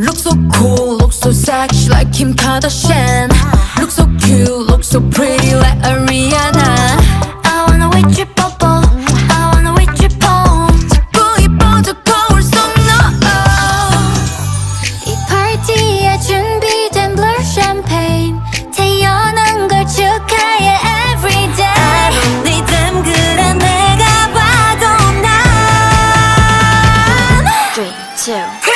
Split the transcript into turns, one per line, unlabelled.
Look so cool, look so sexy like Kim Kardashian. Look so cute, look so pretty like Ariana.
I wanna wait you bubble I wanna wait you bone
자꾸 이뻐져 거울 속 너.
이 파티에 준비된 blur champagne 태어난 걸 축하해 everyday
아무리 them 그래 내가 봐도 난.
Three, two